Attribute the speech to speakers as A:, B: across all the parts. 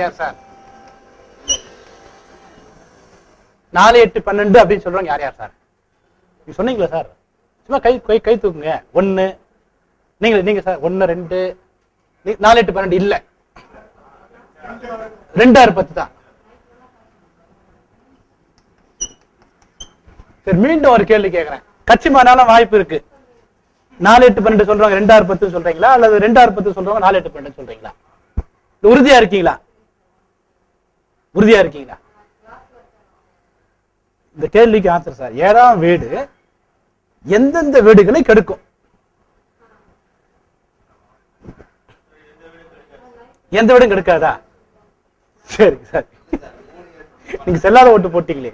A: யார் சார். நாலு எட்டு பன்னெண்டு அப்படின்னு சொல்றவங்க யார் யார் சார்? நீங்க சொன்னீங்களா சார்? சும்மா கை கை கை தூக்குங்க. ஒன்னு நீங்க நீங்க சார் ஒன்னு ரெண்டு. நாலு எட்டு பன்னெண்டு இல்ல. ரெண்டாயிரம் பத்து தான். சரி மீண்டும் ஒரு கேள்வி கேக்குறேன். கட்சி மாறினாலும் வாய்ப்பு இருக்கு. நாலு எட்டு பன்னெண்டு சொல்றவங்க ரெண்டாயிரம் பத்து சொல்றீங்களா? அல்லது ரெண்டாயிரம் பத்து சொல்றவங்க நாலு எட்டு பன்னெண்டு சொல்றீங்களா? உறுதியா இருக்கீங்களா? உறுதியா இருக்கீங்களா? இந்த கேள்விக்கு ஆன்சர் சார் ஏழாம் வீடு எந்தெந்த வீடுகளை கெடுக்கும்? எந்த வீடும் கெடுக்காதா? சரி சார். நீங்க செல்லாத ஓட்டு போட்டீங்களே.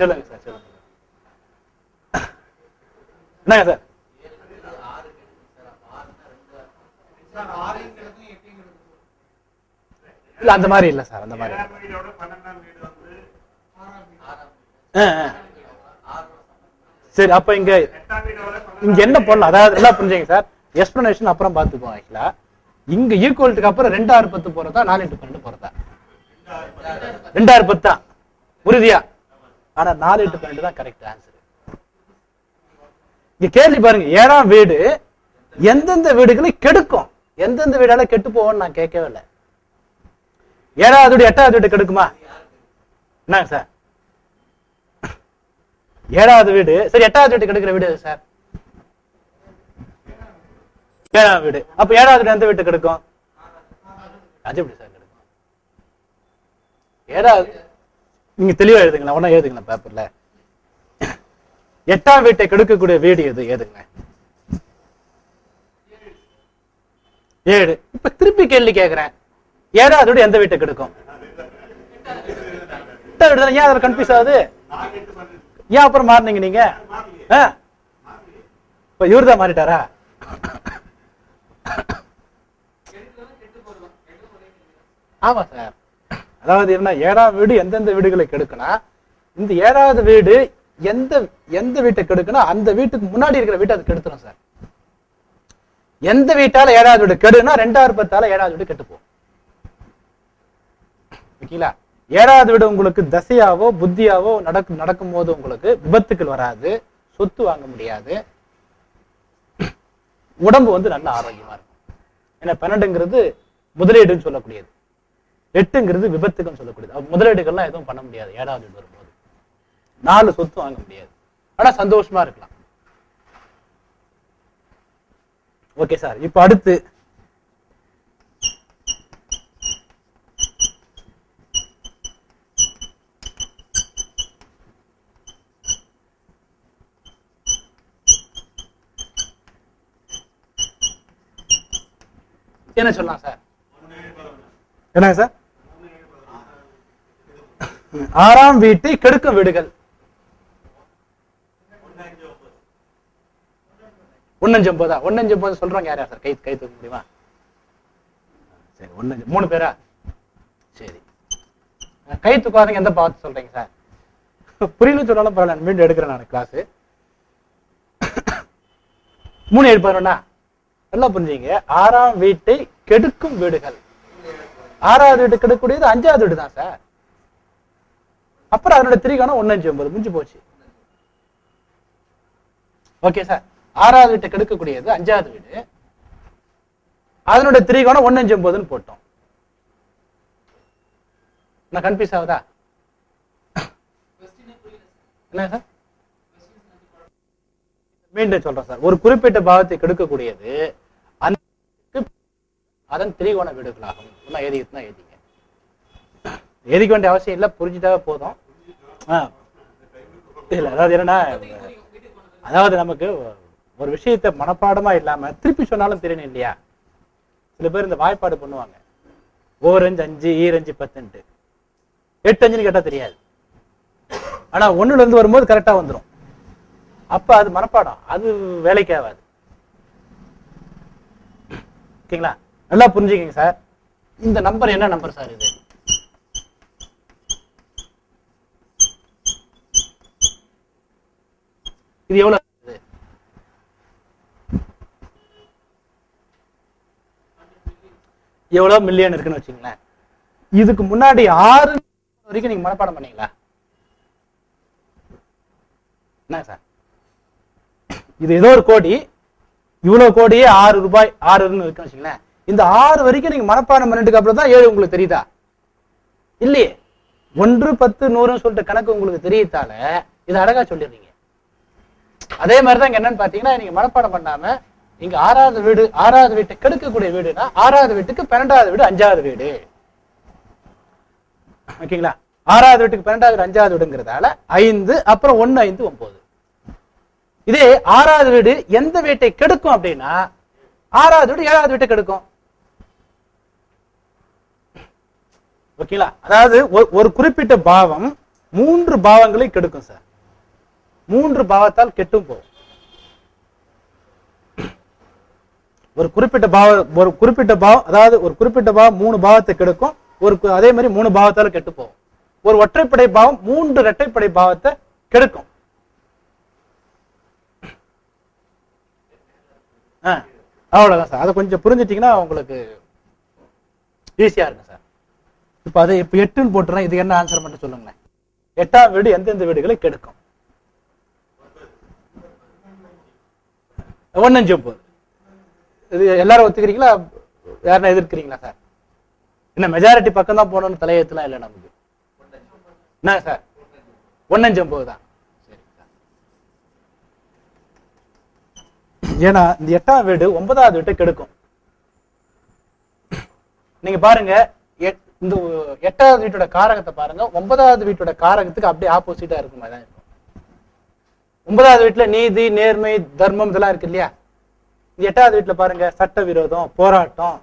A: சொல்லுங்க சார் சொல்லுங்க. என்னங்க சார் இல்ல அந்த மாதிரி இல்ல சார் அந்த மாதிரி சரி அப்ப இங்க இங்க என்ன பண்ணலாம் அதாவது என்ன புரிஞ்சீங்க சார். எக்ஸ்பிளனேஷன் அப்புறம் பாத்துக்கோ ஆக்சுவலா. இங்க ஈக்குவல்ட்டுக்கு அப்புறம் ரெண்டாயிரம் பத்து போறதா நாலு எட்டு பன்னெண்டு போறதா? ரெண்டாயிரம் பத்து தான். உறுதியா? ஆனா நாலு எட்டு பன்னெண்டு தான் கரெக்ட் ஆன்சர் இங்க கேள்வி பாருங்க ஏழாம் வீடு எந்தெந்த வீடுகளை கெடுக்கும்? எந்தெந்த வீடால கெட்டு போவோம்னு நான் கேட்கவே இல்லை. ஏழாவது வீடு எட்டாவது வீடு கெடுக்குமா? என்னங்க சார்? ஏழாவது வீடு. சரி எட்டாவது வீடு கெடுக்கிற வீடு சார்? ஏழாவது வீடு. அப்ப ஏழாவது வீடு எந்த வீட்டு கெடுக்கும்? அது எப்படி சார் கெடுக்கும்? ஏழாவது நீங்க தெளிவா எழுதுங்களா ஒன்னா எழுதுங்களா பேப்பர்ல எட்டாம் வீட்டை கெடுக்கக்கூடிய வீடு எது? எதுங்க ஏழு. இப்ப திருப்பி கேள்வி கேக்குறேன். ஏழாவது வீடு எந்த வீட்டுக்கு கெடுக்கும்? ஏன் அதில் கன்ஃபியூஸ் ஆகுது? ஏன் அப்புறம் மாறினீங்க நீங்க? ஆ? இவர் தான் மாறிட்டாரா? ஆமா சார். அதாவது என்ன ஏழாவது வீடு எந்தெந்த வீடுகளை கெடுக்குனா இந்த ஏழாவது வீடு எந்த எந்த வீட்டை கெடுக்குன்னா அந்த வீட்டுக்கு முன்னாடி இருக்கிற வீட்டை அது கெடுத்துரும் சார். எந்த வீட்டால ஏழாவது வீடு கெடுனா ரெண்டாயிரம் பத்தால ஏழாவது வீடு கெட்டுப்போம் போகும் ஏழாவது வீடு உங்களுக்கு தசையாவோ புத்தியாவோ நடக்கும் நடக்கும் போது உங்களுக்கு விபத்துக்கள் வராது சொத்து வாங்க முடியாது. உடம்பு வந்து நல்ல ஆரோக்கியமா இருக்கும். ஏன்னா பன்னெண்டுங்கிறது முதலீடுன்னு சொல்லக்கூடியது. எட்டுங்கிறது விபத்துக்குன்னு சொல்லக்கூடியது. முதலீடுகள்லாம் எதுவும் பண்ண முடியாது ஏழாவது வீடு வரும்போது. நாலு சொத்து வாங்க முடியாது. ஆனா சந்தோஷமா இருக்கலாம். ஓகே சார் இப்ப அடுத்து என்ன சொல்லலாம் சார்? என்னங்க சார்? ஆறாம் வீட்டை கெடுக்கும் வீடுகள். ஒன்னஞ்சு ஒன்பதா ஒன்னஞ்சு ஒன்பது சொல்றாங்க யார் யார் சார்? கை கை தூக்க முடியுமா? சரி ஒன்னஞ்சு மூணு பேரா? சரி. கை தூக்காதீங்க எந்த பார்த்து சொல்றீங்க சார்? புரியல சொன்னாலும் பரவாயில்ல. மீண்டும் எடுக்கிறேன் நான். கிளாஸ் மூணு பதினொன்னா? நல்லா புரிஞ்சுங்க? ஆறாம் வீட்டை கெடுக்கும் வீடுகள். ஆறாவது வீடு கெடுக்கக்கூடியது அஞ்சாவது வீடு தான் சார். அப்புறம் அதனோட திரிகோணம் ஒன்னு அஞ்சு ஒன்பது முடிஞ்சு போச்சு. ஓகே சார் ஆறாவது வீட்டை கெடுக்கக்கூடியது அஞ்சாவது வீடு. அதனோட திரிகோணம் ஒன்னு அஞ்சு ஒன்பதுன்னு போட்டோம். நான் கன்ஃபியூஸ் ஆகுதா? என்ன சார் மீண்டும் சொல்றேன் சார் ஒரு குறிப்பிட்ட பாவத்தை கெடுக்கக்கூடியது அதன் திரிகோண வீடுகளாகும். இன்னும் எழுதிக்கிட்டு தான் எழுதிங்க. எழுதிக்க வேண்டிய அவசியம் இல்லை புரிஞ்சுட்டாவே போதும். இல்லை இல்ல அதாவது என்னன்னா அதாவது நமக்கு ஒரு விஷயத்தை மனப்பாடமா இல்லாம திருப்பி சொன்னாலும் தெரியணும் இல்லையா? சில பேர் இந்த வாய்ப்பாடு பண்ணுவாங்க. ஓரஞ்சு அஞ்சு ஈரஞ்சு பத்துன்ட்டு எட்டு அஞ்சுன்னு கேட்டா தெரியாது. ஆனா ஒண்ணுல இருந்து வரும்போது கரெக்டா வந்துரும். அப்ப அது மனப்பாடம். அது வேலைக்கு ஆகாது. ஓகேங்களா? நல்லா புரிஞ்சுக்கங்க சார். இந்த நம்பர் என்ன நம்பர் சார் இது? இது எவ்வளவு? எவ்வளவு மில்லியன் இருக்குன்னு வச்சுங்களேன் இதுக்கு முன்னாடி ஆறு வரைக்கும் நீங்க மனப்பாடம் பண்ணீங்களா? என்ன சார்? இது ஏதோ ஒரு கோடி. இவ்வளவு கோடியே ஆறு ரூபாய் ஆறு இருக்குன்னு வச்சுங்களேன் இந்த ஆறு வரைக்கும் நீங்க மனப்பாடம் பண்ணிட்டு அப்புறம் தான் ஏழு உங்களுக்கு தெரியுதா? இல்லையே. ஒன்று பத்து நூறுன்னு சொல்லிட்டு கணக்கு உங்களுக்கு தெரியத்தால இது அழகா சொல்லிடுறீங்க. அதே மாதிரிதான் இங்க என்னன்னு பாத்தீங்கன்னா நீங்க மனப்பாடம் பண்ணாம இங்க ஆறாவது வீடு ஆறாவது வீட்டை கெடுக்கக்கூடிய வீடுனா ஆறாவது வீட்டுக்கு பன்னெண்டாவது வீடு அஞ்சாவது வீடு. ஓகேங்களா? ஆறாவது வீட்டுக்கு பன்னெண்டாவது வீடு அஞ்சாவது வீடுங்கிறதால ஐந்து அப்புறம் ஒன்னு ஐந்து ஒன்பது. இதே ஆறாவது வீடு எந்த வீட்டை கெடுக்கும் அப்படின்னா ஆறாவது வீடு ஏழாவது வீட்டை கெடுக்கும். ஓகேங்களா? அதாவது ஒரு- குறிப்பிட்ட பாவம் மூன்று பாவங்களை கெடுக்கும் சார். மூன்று பாவத்தால் கெட்டும் போகும். ஒரு குறிப்பிட்ட பாவ ஒரு குறிப்பிட்ட பாவம் அதாவது ஒரு குறிப்பிட்ட பாவம் மூணு பாவத்தை கெடுக்கும். ஒரு அதே மாதிரி மூணு பாவத்தால் கெட்டு போகும். ஒரு ஒற்றைப்படை பாவம் மூன்று இரட்டைப்படை பாவத்தை கெடுக்கும். அவ்வளோதான் அவ்வளவுதான் சார். அதை கொஞ்சம் புரிஞ்சிட்டிங்கன்னா உங்களுக்கு ஈஸியா இருக்கும் சார். இப்போ அதை இப்போ எட்டுன்னு போட்டுறேன். இது என்ன ஆன்சர் மட்டும் சொல்லுங்களேன். எட்டாம் வீடு எந்தெந்த வீடுகளை கெடுக்கும்? ஒன்னஞ்சு ஒன்பது. இது எல்லாரும் ஒத்துக்கிறீங்களா? யாருன்னா எதிர்க்கிறீங்களா சார் என்ன மெஜாரிட்டி பக்கம் தான் போகணும்னு தலையெழுத்துலாம் இல்லை நமக்கு. என்ன சார் ஒன்னஞ்சு ஒன்பது தான். ஏன்னா இந்த எட்டாம் வீடு ஒன்பதாவது வீட்டை கெடுக்கும். நீங்க பாருங்க இந்த எட்டாவது வீட்டோட காரகத்தை பாருங்க. ஒன்பதாவது வீட்டோட காரகத்துக்கு அப்படியே ஆப்போசிட்டா இருக்கும் தான் இருக்கும். ஒன்பதாவது வீட்டுல நீதி நேர்மை தர்மம் இதெல்லாம் இருக்கு இல்லையா? இந்த எட்டாவது வீட்டுல பாருங்க சட்ட விரோதம் போராட்டம்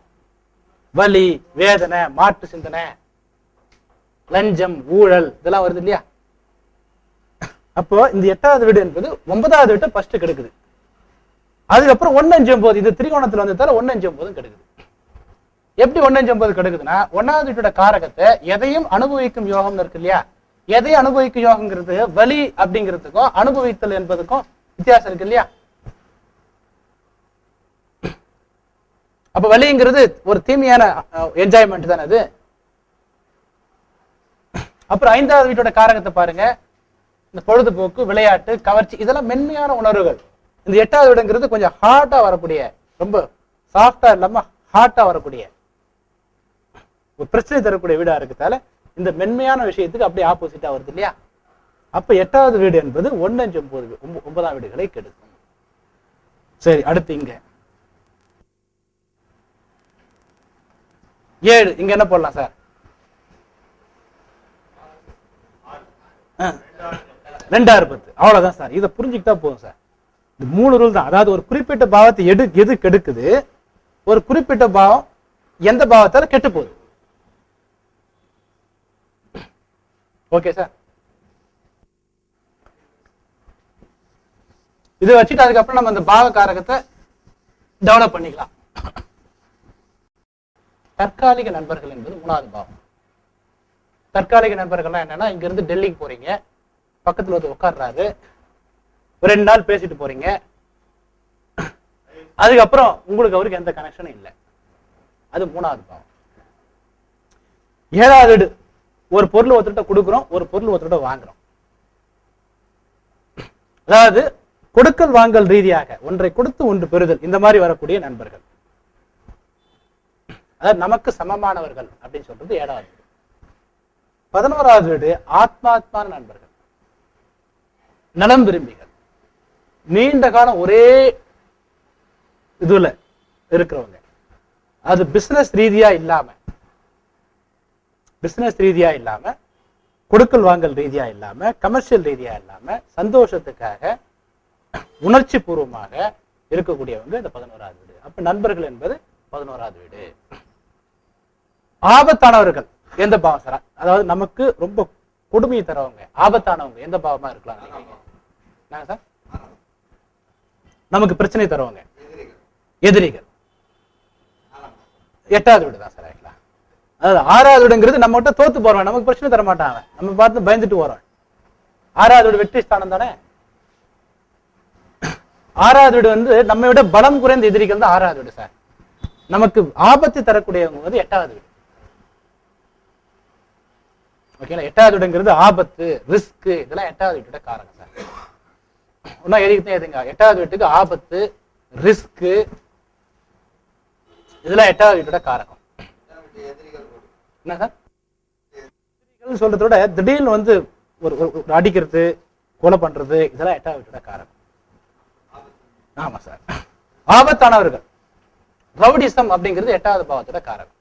A: வலி வேதனை மாட்டு சிந்தனை லஞ்சம் ஊழல் இதெல்லாம் வருது இல்லையா? அப்போ இந்த எட்டாவது வீடு என்பது ஒன்பதாவது வீட்டை ஃபர்ஸ்ட் கெடுக்குது. அதுக்கப்புறம் ஒன்னு அஞ்சு ஒன்பது இது திரிகோணத்துல வந்ததால ஒன்னு அஞ்சு ஒன்பதும் கெடுக்குது. எப்படி ஒன்னு ஒன்பது கெடுக்குதுன்னா ஒன்னாவது வீட்டோட காரகத்தை எதையும் அனுபவிக்கும் யோகம்னு இருக்கு இல்லையா? எதையும் அனுபவிக்கும் யோகங்கிறது வலி அப்படிங்கிறதுக்கும் அனுபவித்தல் என்பதுக்கும் வித்தியாசம் இருக்கு இல்லையா? அப்ப வலிங்கிறது ஒரு தீமையான என்ஜாய்மெண்ட் தானே அது? அப்புறம் ஐந்தாவது வீட்டோட காரகத்தை பாருங்க. இந்த பொழுதுபோக்கு விளையாட்டு கவர்ச்சி இதெல்லாம் மென்மையான உணர்வுகள். இந்த எட்டாவது வீடுங்கிறது கொஞ்சம் ஹார்ட்டா வரக்கூடிய ரொம்ப சாஃப்டா இல்லாம ஹார்ட்டா வரக்கூடிய பிரச்சனை தரக்கூடிய வீடா இருக்கிறதால இந்த மென்மையான விஷயத்துக்கு அப்படியே ஆப்போசிட்டா வருது இல்லையா? அப்ப எட்டாவது வீடு என்பது ஒன்னு அஞ்சு ஒன்பது ஒன்பதாம் வீடுகளை கெடுக்கும். சரி அடுத்து இங்க. ஏழு இங்க என்ன போடலாம் சார்? ரெண்டாயிரம் பத்து அவ்வளவுதான் சார். இதை புரிஞ்சுக்கிட்டா போதும் சார். இந்த மூணு ரூல் தான். அதாவது ஒரு குறிப்பிட்ட பாவத்தை எடு எது கெடுக்குது? ஒரு குறிப்பிட்ட பாவம் எந்த பாவத்தால கெட்டு போகுது. ஓகே சார் இதை வச்சுட்டு அதுக்கப்புறம் நம்ம அந்த பாவ காரகத்தை டெவலப் பண்ணிக்கலாம். தற்காலிக நண்பர்கள் என்பது மூணாவது பாவம். தற்காலிக நண்பர்கள்லாம் என்னன்னா இங்க இருந்து டெல்லிக்கு போறீங்க. பக்கத்துல வந்து உட்கார்றாரு. ரெண்டு நாள் பேசிட்டு போறீங்க. அதுக்கப்புறம் உங்களுக்கு அவருக்கு எந்த கனெக்ஷனும் இல்லை. அது மூணாவது பாவம். ஏழாவது ஒரு பொருள் ஒருத்தர்கிட்ட கொடுக்குறோம் ஒரு பொருள் ஒருத்தர்கிட்ட வாங்குறோம். அதாவது கொடுக்கல் வாங்கல் ரீதியாக ஒன்றை கொடுத்து ஒன்று பெறுதல் இந்த மாதிரி வரக்கூடிய நண்பர்கள். அதாவது நமக்கு சமமானவர்கள் அப்படின்னு சொல்றது ஏழாவது வீடு. பதினோராவது வீடு ஆத்மாத்மான நண்பர்கள். நலம் விரும்பிகள். நீண்ட காலம் ஒரே இதுல இருக்கிறவங்க. அது பிசினஸ் ரீதியா இல்லாம பிசினஸ் ரீதியா இல்லாம கொடுக்கல் வாங்கல் ரீதியா இல்லாம கமர்ஷியல் ரீதியா இல்லாம சந்தோஷத்துக்காக உணர்ச்சி பூர்வமாக இருக்கக்கூடியவங்க இந்த பதினோராவது வீடு. அப்ப நண்பர்கள் என்பது பதினோராவது வீடு. ஆபத்தானவர்கள் எந்த பாவம் சார்? அதாவது நமக்கு ரொம்ப கொடுமையை தரவங்க ஆபத்தானவங்க எந்த பாவமா இருக்கலாம் நினைக்கிறீங்க சார்? நமக்கு பிரச்சனை தருவாங்க எதிரிகள். எட்டாவது வீடு தான் சார் அதாவது ஆறாவது இடங்கிறது நம்ம கிட்ட தோத்து போறோம். நமக்கு பிரச்சனை தர மாட்டான் நம்ம பார்த்து பயந்துட்டு போறோம். ஆறாவது வெற்றி ஸ்தானம் தானே? ஆறாவது வீடு வந்து நம்ம விட பலம் குறைந்த எதிரிகள் தான் ஆறாவது வீடு சார். நமக்கு ஆபத்து தரக்கூடியவங்க வந்து எட்டாவது. வீடு ஓகேங்களா? எட்டாவது வீடுங்கிறது ஆபத்து ரிஸ்க் இதெல்லாம் எட்டாவது வீட்டோட காரணம் சார். இன்னும் எதுக்கு எதுங்க? எட்டாவது வீட்டுக்கு ஆபத்து ரிஸ்க் இதெல்லாம் எட்டாவது வீட்டோட காரணம். என்ன சார் சொல்றத விட திடீர்னு வந்து ஒரு ஒரு- அடிக்கிறது கொலை பண்றது இதெல்லாம் எட்டாவது காரணம். ஆமா சார். ஆபத்தானவர்கள். ரவுடிசம் அப்படிங்கிறது எட்டாவது பாவத்தோட காரணம்.